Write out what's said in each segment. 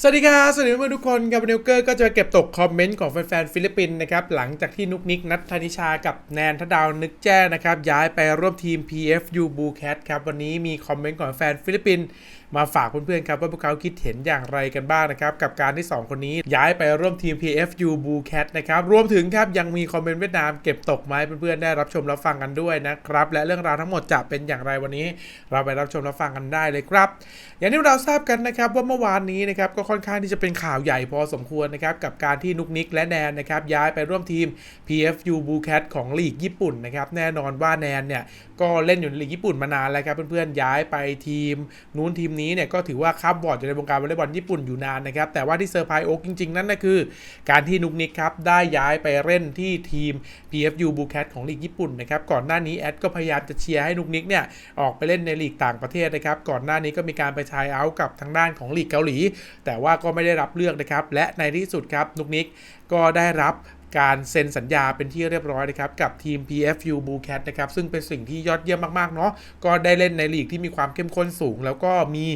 สวัสดีครับ สวัสดีเพื่อนๆทุกคนกับนิวเกอร์ก็จะเก็บตกคอมเมนต์ของแฟนๆฟิลิปปินส์นะครับ หลังจากที่นุกนิกนัทธนิชากับแนนทดาวนึกแจ้นะครับ ย้ายไปร่วมทีม PFU b u c a t ครับ วันนี้มีคอมเมนต์ของแฟนฟิลิปปินส์ มาฝากเพื่อนๆครับว่าพวกเขาคิดเห็นอย่างไรกันบ้างนะครับ กับการที่ 2 คนนี้ย้ายไปร่วมทีม PFU Bluecat นะครับ รวมถึงครับยังมีคอมเมนต์เวียดนามเก็บตกไหมเพื่อนๆได้รับชมรับฟังกันด้วยนะครับ และเรื่องราวทั้งหมดจะเป็นอย่างไรวันนี้ เราไปรับชมรับฟังกันได้เลยครับ อย่างที่เราทราบกันนะครับว่าเมื่อวานนี้นะครับก็ค่อนข้างที่จะเป็นข่าวใหญ่พอสมควรนะครับกับการที่นุกนิกและแนนนะครับย้ายไปร่วมทีม PFU Bluecat ของลีกญี่ปุ่นนะครับแน่นอนว่าแนนเนี่ยก็เล่นอยู่ในลีกญี่ปุ่นมานานแล้วครับเพื่อนๆย้ายไปทีม นู้นทีมนี้เนี่ยก็ถือว่าข้ามบอร์ดอยู่ในวงการวอลเลย์บอลญี่ปุ่นอยู่นานนะครับแต่ว่าที่เซอร์ไพรส์โอ๊กจริงๆ นั่นก็คือ การที่นุกนิกครับได้ย้ายไปเล่นที่ทีม PFU b u c a t ของลีกญี่ปุ่นนะครับก่อนหน้านี้แอดก็พยายามจะเชียร์ให้นุกนิกเนี่ยออกไปเล่นในลีกต่างประเทศนะครับก่อนหน้านี้ก็มีการไปทายเอากับทางด้านของลีกเกาหลี แต่ว่าก็ไม่ได้รับเลือกนะครับและในที่สุดครับนุกนิกก็ได้รับ การเซ็นสัญญาเป็นที่เรียบร้อยนะครับกับทีม PFU b u c a t นะครับซึ่งเป็นสิ่งที่ยอดเยี่ยมมากๆเนาะก็ได้เล่นในลีกที่มีความเข้มข้นสูง แล้วก็มี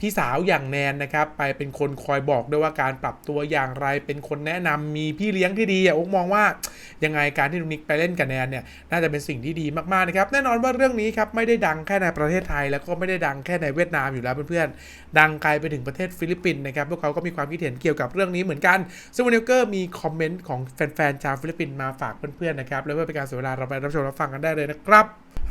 พี่สาวอย่างแนนนะครับ ไปเป็นคนคอยบอกด้วยว่าการปรับตัวอย่างไร เป็นคนแนะนำมีพี่เลี้ยงที่ดีอะอ๊กมองว่ายังไงการที่นุนิกไปเล่นกับแนนเนี่ยน่าจะเป็นสิ่งที่ดีมากๆนะครับแน่นอนว่าเรื่องนี้ครับไม่ได้ดังแค่ในประเทศไทย แล้วก็ไม่ได้ดังแค่ในเวียดนามอยู่แล้วเพื่อนๆดังไกลไปถึงประเทศฟิลิปปินส์นะครับพวกเขาก็มีความคิดเห็นเกี่ยวกับเรื่องนี้เหมือนกันซึ่งวันนี้ก็มีคอมเมนต์ของแฟนๆชาวฟิลิปปินส์มาฝากเพื่อนๆนะครับแล้วเพื่อเป็นการเสียเวลาเราไปรับชมรับฟังกันได้เลยนะครับ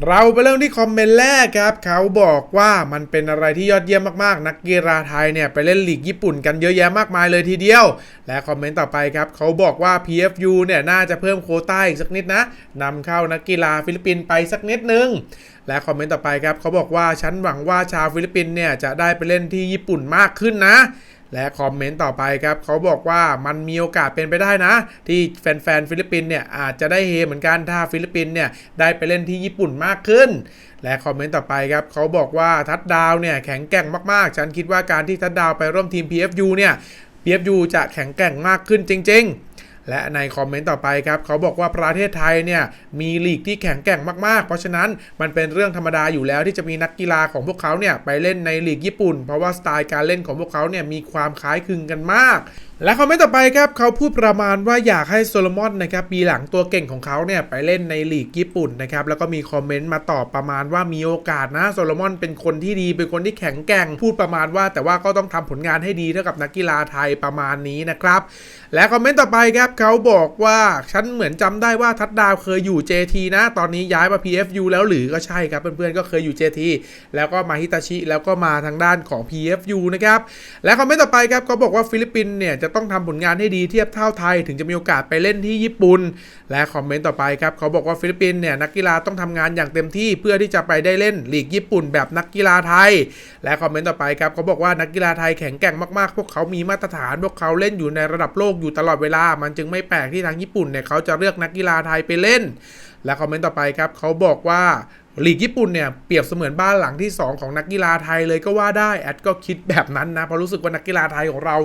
เราไปเริ่มที่คอมเมนต์แรกครับ เขาบอกว่ามันเป็นอะไรที่ยอดเยี่ยมมากๆ นักกีฬาไทยเนี่ยไปเล่นลีกญี่ปุ่นกันเยอะแยะมากมายเลยทีเดียว และคอมเมนต์ต่อไปครับเขาบอกว่า PFU เนี่ยน่าจะเพิ่มโคต้าอีกสักนิดนะนำเข้านักกีฬาฟิลิปปินส์ไปสักนิดนึงและคอมเมนต์ต่อไปครับเขาบอกว่าฉันหวังว่าชาวฟิลิปปินส์เนี่ยจะได้ไปเล่นที่ญี่ปุ่นมากขึ้นนะ และคอมเมนต์ต่อไปครับเขาบอกว่ามันมีโอกาสเป็นไปได้นะ ที่แฟนๆฟิลิปปินเนี่ยอาจจะได้เฮเหมือนกันถ้าฟิลิปปินเนี่ยได้ไปเล่นที่ญี่ปุ่นมากขึ้น และคอมเมนต์ต่อไปครับเขาบอกว่าทัดดาวเนี่ยแข็งแกร่งมากๆ ฉันคิดว่าการที่ทัดดาวไปร่วมทีม PFU เนี่ย PFU จะแข็งแกร่งมากขึ้นจริง ๆ และในคอมเมนต์ต่อไปครับเขาบอกว่าประเทศไทยเนี่ยมีลีกที่แข็งแกร่งมากๆ เพราะฉะนั้นมันเป็นเรื่องธรรมดาอยู่แล้วที่จะมีนักกีฬาของพวกเขาเนี่ยไปเล่นในลีกญี่ปุ่น เพราะว่าสไตล์การเล่นของพวกเขาเนี่ยมีความคล้ายคลึงกันมาก และคอมเมนต์ต่อไปครับเขาพูดประมาณว่าอยากให้โซโลมอนนะครับปีหลังตัวเก่งของเขาเนี่ยไปเล่นในลีกญี่ปุ่นนะครับแล้วก็มีคอมเมนต์มาตอบประมาณว่ามีโอกาสนะโซโลมอนเป็นคนที่ดีเป็นคนที่แข็งแกร่งพูดประมาณว่า แต่ว่าก็ต้องทำผลงานให้ดีเท่ากับนักกีฬาไทยประมาณนี้นะครับและคอมเมนต์ต่อไปครับเขาบอกว่าฉันเหมือนจำได้ว่าทัดดาวเคยอยู่ JT นะ ตอนนี้ย้ายมา PFU แล้วหรือก็ใช่ครับเพื่อนๆก็เคยอยู่ JT แล้วก็มาฮิตาชิแล้วก็มาทางด้านของ PFU นะครับและคอมเมนต์ต่อไปครับเขาบอกว่าฟิลิปปินส์เนี่ยจะต้องทำผลงานให้ดีเทียบเท่าไทย ถึงจะมีโอกาสไปเล่นที่ญี่ปุ่น และคอมเมนต์ต่อไปครับเขาบอกว่าฟิลิปปินส์เนี่ยนักกีฬาต้องทำงานอย่างเต็มที่เพื่อที่จะไปได้เล่นลีกญี่ปุ่นแบบนักกีฬาไทย และคอมเมนต์ต่อไปครับเขาบอกว่านักกีฬาไทยแข็งแกร่งมากๆ พวกเขามีมาตรฐาน พวกเขาเล่นอยู่ในระดับโลกอยู่ตลอดเวลา มันจึงไม่แปลกที่ทางญี่ปุ่นเนี่ยเขาจะเลือกนักกีฬาไทยไปเล่น และคอมเมนต์ต่อไปครับเขาบอกว่า ลีกญี่ปุ่นเนี่ยเปรียบเสมือนบ้านหลังที่ 2 ของนักกีฬาไทยเลยก็ว่าได้แอดก็คิดแบบนั้นนะเพราะรู้สึกว่านักกีฬาไทยของเรา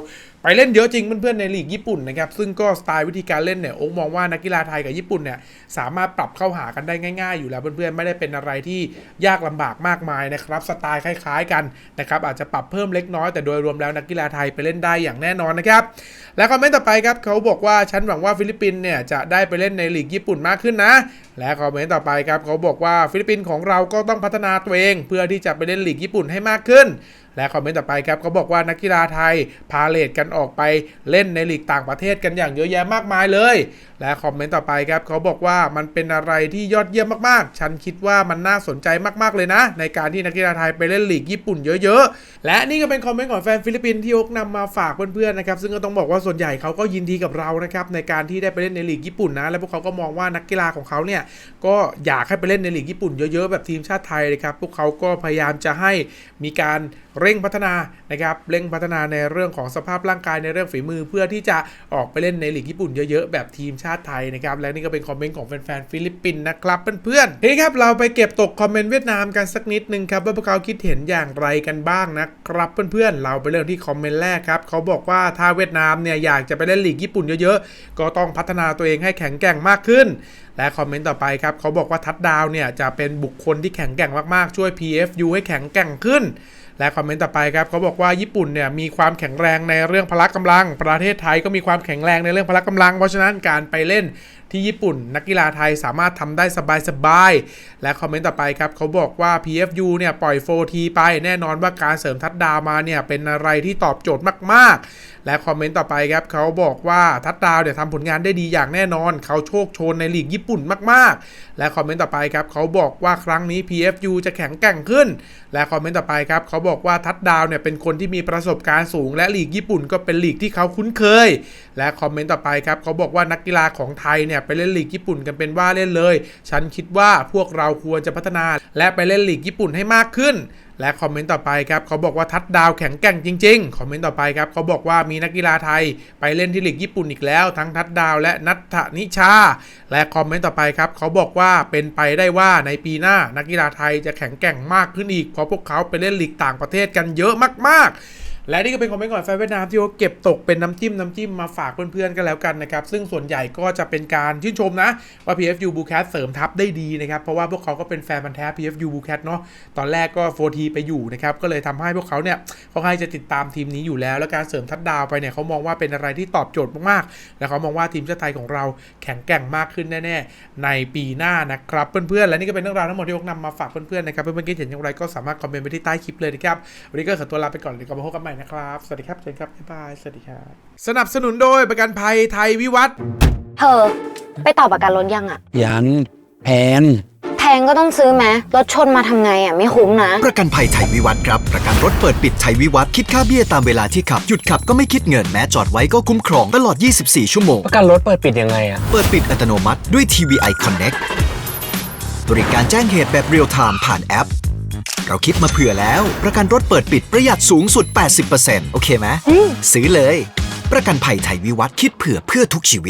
ไปเล่นเยอะจริงเพื่อนๆในลีกญี่ปุ่นนะครับซึ่งก็สไตล์วิธีการเล่นเนี่ยโอ๊กมองว่านักกีฬาไทยกับญี่ปุ่นเนี่ยสามารถปรับเข้าหากันได้ง่าย ๆ อยู่แล้วเพื่อนๆไม่ได้เป็นอะไรที่ยากลำบากมากมายนะครับสไตล์คล้ายๆกันนะครับอาจจะปรับเพิ่มเล็กน้อยแต่โดยรวมแล้วนักกีฬาไทยไปเล่นได้อย่างแน่นอนนะครับและคอมเมนต์ต่อไปครับเขาบอกว่าฉันหวังว่าฟิลิปปินส์เนี่ยจะได้ไปเล่นในลีกญี่ปุ่นมากขึ้นนะ และคอมเมนต์ต่อไปครับเขาบอกว่าฟิลิปปินสของเราก็ต้องพัฒนาตัวเอง เพื่อที่จะไปเล่นลีกญี่ปุ่นให้มากขึ้นและคอมเมนต์ต่อไปครับเขาบอกว่านักกีฬาไทยพาเลทกันออกไปเล่นในลีกต่างประเทศกันอย่างเยอะแยะมากมายเลย และคอมเมนต์ต่อไปครับเขาบอกว่ามันเป็นอะไรที่ยอดเยี่ยมมากๆ ฉันคิดว่ามันน่าสนใจมากๆเลยนะ ในการที่นักกีฬาไทยไปเล่นลีกญี่ปุ่นเยอะๆ และนี่ก็เป็นคอมเมนต์ของแฟนฟิลิปปินส์ที่ยกนำมาฝากเพื่อนๆนะครับซึ่งก็ต้องบอกว่าส่วนใหญ่เขาก็ยินดีกับเรานะครับในการที่ได้ไปเล่นในลีกญี่ปุ่นนะและพวกเขาก็มองว่านักกีฬาของเขาเนี่ยก็อยากให้ไปเล่นในลีกญี่ปุ่นเยอะๆแบบทีมชาติไทยนะครับพวกเขาก็พยายามจะให้มีการเร่งพัฒนานะครับเร่งพัฒนาในเรื่องของสภาพร่างกายในเรื่องฝีมือ เพื่อที่จะออกไปเล่นในลีกญี่ปุ่นเยอะๆ แบบทีมชาติไทยนะครับ และนี่ก็เป็นคอมเมนต์ของแฟนๆฟิลิปปินส์นะครับเพื่อนๆทีนี้ครับเราไปเก็บตกคอมเมนต์เวียดนามกันสักนิดนึงครับว่าพวกเขาคิดเห็นอย่างไรกันบ้างนะครับเพื่อนๆเราไปเริ่มที่คอมเมนต์แรกครับเขาบอกว่าถ้าเวียดนามเนี่ยอยากจะไปเล่นลีกญี่ปุ่นเยอะๆ ก็ต้องพัฒนาตัวเองให้แข็งแกร่งมากขึ้น และคอมเมนต์ต่อไปครับเขาบอกว่าทัดดาวเนี่ยจะเป็นบุคคลที่แข็งแกร่งมากๆช่วย PFU ให้แข็งแกร่งขึ้น และคอมเมนต์ต่อไปครับเขาบอกว่าญี่ปุ่นเนี่ยมีความแข็งแรงในเรื่องพละกำลัง ประเทศไทยก็มีความแข็งแรงในเรื่องพละกำลัง เพราะฉะนั้นการไปเล่นที่ญี่ปุ่น นักกีฬาไทยสามารถทำได้สบายๆและคอมเมนต์ต่อไปครับเขาบอกว่า PFU เนี่ยปล่อย 4T ไปแน่นอนว่าการเสริมทัดดาวมาเนี่ยเป็นอะไรที่ตอบโจทย์มากๆและคอมเมนต์ต่อไปครับเขาบอกว่าทัดดาวเนี่ยทำผลงานได้ดีอย่างแน่นอน เขาโชคโชนในลีกญี่ปุ่นมากๆ และคอมเมนต์ต่อไปครับเขาบอกว่าครั้งนี้ PFU จะแข็งแกร่งขึ้น และคอมเมนต์ต่อไปครับเขาบอกว่าทัดดาวเนี่ยเป็นคนที่มีประสบการณ์สูง และลีกญี่ปุ่นก็เป็นลีกที่เขาคุ้นเคย และคอมเมนต์ต่อไปครับเขาบอกว่านักกีฬาของไทยเนี่ยไปเล่นลีกญี่ปุ่นกันเป็นว่าเล่นเลย ฉันคิดว่าพวกเราควรจะพัฒนา และไปเล่นลีกญี่ปุ่นให้มากขึ้น และคอมเมนต์ต่อไปครับเขาบอกว่าทัดดาวแข็งแกร่งจริงๆ คอมเมนต์ต่อไปครับเขาบอกว่ามีนักกีฬาไทย ไปเล่นที่ลีกญี่ปุ่นอีกแล้ว ทั้งทัดดาวและนัทธนิชา และคอมเมนต์ต่อไปครับเขาบอกว่าเป็นไปได้ว่าในปีหน้านักกีฬาไทยจะแข็งแกร่งมากขึ้นอีกเพราะพวกเขาไปเล่นลีกต่างประเทศกันเยอะมากๆ และนี่ก็เป็นคอมเมนต์ก่อนแฟนเวียดนามที่เขาเก็บตกเป็นน้ำจิ้มน้ำจิ้มมาฝากเพื่อนๆกันแล้วกันนะครับซึ่งส่วนใหญ่ก็จะเป็นการชื่นชมนะ ว่า PFU b u c a t เสริมทัพได้ดีนะครับ เพราะว่าพวกเขาก็เป็นแฟนพันธ์แท้ PFU b u c a t เนาะตอนแรกก็ 4T ไปอยู่นะครับก็เลยทำให้พวกเขาเนี่ยเขาให้จะติดตามทีมนี้อยู่แล้ว แล้วการเสริมทัดดาวไปเนี่ยเขามองว่าเป็นอะไรที่ตอบโจทย์มากๆและเขามองว่าทีมชาติไทยของเราแข็งแกร่งมากขึ้นแน่ๆในปีหน้านะครับเพื่อนๆและนี่ก็เป็นเรื่องราวทั้งหมดที่ผมนำมาฝากเพื่อนๆนะครับเพื่อนๆคิดเห็นอย่างไรก็สามารถคอมเมนต์ไว้ที่ใต้คลิปเลยนะครับวันนี้ก็ขอตัวลาไปก่อนเดี๋ยวกลับมาพบกันใหม่นะครับ สวัสดีครับเจนครับ บ๊ายบาย สวัสดีครับ สนับสนุนโดยประกันภัยไทยวิวัฒน์เธอ ไปต่อประกันรถยังอะยันแพนแพงก็ต้องซื้อไหมรถชนมาทำไงอะไม่คุ้มนะ ประกันภัยไทยวิวัฒน์ครับ ประกันรถเปิดปิดไทยวิวัฒน์คิดค่าเบี้ยตามเวลาที่ขับ หยุดขับก็ไม่คิดเงินแม้จอดไว้ก็คุ้มครองตลอด 24 ชั่วโมง ประกันรถเปิดปิดยังไงอะเปิดปิดอัตโนมัติด้วย TVI Connect บริการแจ้งเหตุแบบเรียลไทม์ผ่านแอป เราคิดมาเผื่อแล้ว ประกันรถเปิดปิดประหยัดสูงสุด 80%โอเคไหมซื้อเลย ประกันภัยไทยวิวัฒน์คิดเผื่อเพื่อทุกชีวิต